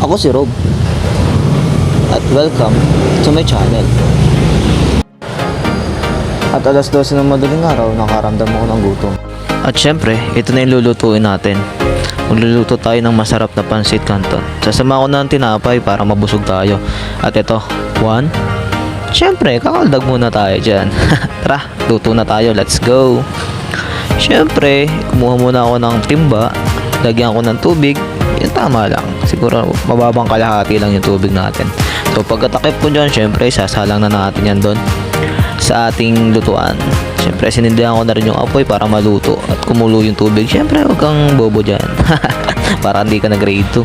Ako si Rob. At welcome to my channel. At alas 12 ng madaling araw, nakaramdam ako ng gutom. At syempre, ito na yung lulutuin natin. Magluluto tayo ng masarap na pansit canton. Sasama ko na ng tinapay para mabusog tayo. At ito, one. Syempre, kakaldag muna tayo dyan. Tara, luto na tayo. Let's go. Syempre, kumuha muna ako ng timba. Lagyan ko ng tubig. Yung tama lang. Siguro mababang kalahati lang yung tubig natin. So pagkatakip ko dyan, syempre, sasalang na natin yan doon sa ating lutuan. Siyempre, sinindihan ko na rin yung apoy para maluto at kumulo yung tubig. Siyempre, huwag kang bobo dyan. para hindi ka na grade 2.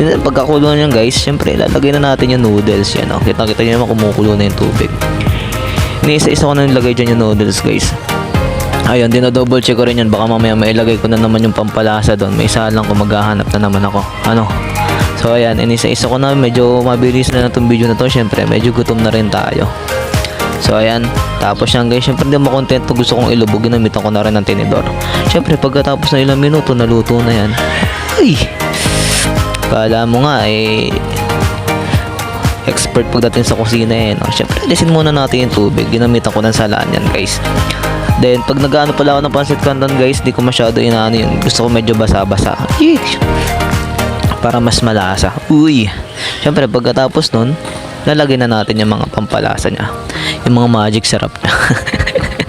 And then, pagkakulo niyan guys, siyempre, ilalagay na natin yung noodles. Yan, oh. Kita-kita nyo naman kumukulo na yung tubig. Iniisa-isa ko na nilagay dyan yung noodles guys. Ayun, dinodouble check ko rin yan. Baka mamaya mailagay ko na naman yung pampalasa doon. May isa lang kung maghahanap na naman ako. Ano? So ayan, inisa-isa ko na. Medyo mabilis na na itong video na to. Siyempre, medyo gutom na rin tayo. So ayan, tapos yan guys, syempre hindi mo kontento gusto kong ilubog, ginamitan ko na rin ng tinidor. Syempre pagkatapos na ilang minuto, naluto na yan. Ay! Kala mo nga eh, expert pagdating sa kusina eh. No? Syempre, alisin muna natin yung tubig. Ginamitan ko ng salaan yan guys. Then, pag nag-ano pala ako ng pancit canton guys, di ko masyado inaano yung gusto ko medyo basa-basa. Yeesh! Para mas malasa. Uy! Syempre, pagkatapos nun, lalagay na natin yung mga pampalasa niya. Yung mga magic syrup niya.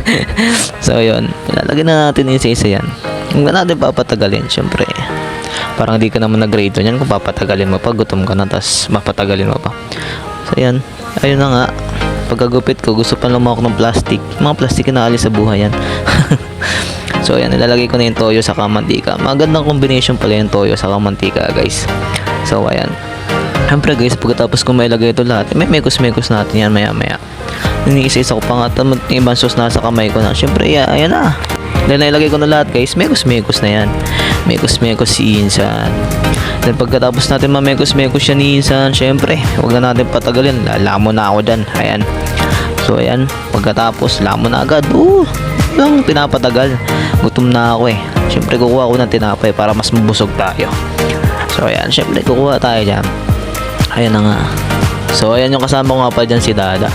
so, yun. Lalagay na natin isa-isa yan. Huwag na natin papatagalin, syempre. Parang di ka naman nag-grade yan kung papatagalin mo pa. Gutom ka na, tas mapatagalin mo pa. So, yan. Ayun na nga. Pagkagupit ko, gusto pa lumawak ng plastic. Mga plastic na alis sa buhay yan. so, ayan. Nilalagay ko na yung toyo sa mantika. Magandang combination pala yung toyo sa mantika, guys. So, ayan. Siyempre guys, pagkatapos ko mailagay ito lahat, may mekos-mekos natin yan maya-maya. Iniisa-isa ko pa nga tamad ibang sauce nasa kamay ko na. Siyempre, yeah, ayan na. Dahil nailagay ko na lahat guys, mekos-mekos na yan. Mekos-mekos si Insan. Then pagkatapos natin mamekos-mekos siya ni Insan, siyempre, huwag na natin patagalin. Lalamo na ako dyan. Ayan. So ayan, pagkatapos, lamo na agad. Uh, lang pinapatagal. Gutom na ako eh. Siyempre, kukuha ko ng tinapay para mas mabusog tayo. So ayan, siyempre, kukuha tayo dyan. Ayan na nga. So, ayan yung kasama ko nga pa dyan si Dada.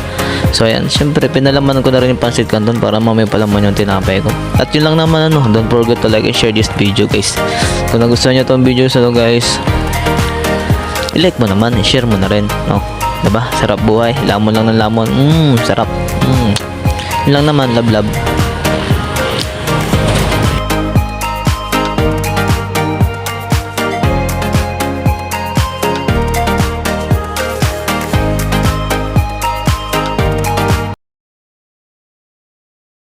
So, ayan. Siyempre, pinalaman ko na rin yung pansit canton para mamay palaman yung tinapay ko. At yun lang naman, ano. Don't forget to like and share this video, guys. Kung nagustuhan nyo itong video sa to, guys, i-like mo naman, i-share mo na rin, no? Diba? Sarap buhay. Lamon lang ng lamon. Mmm, sarap. Mmm. Yun lang naman, love, love.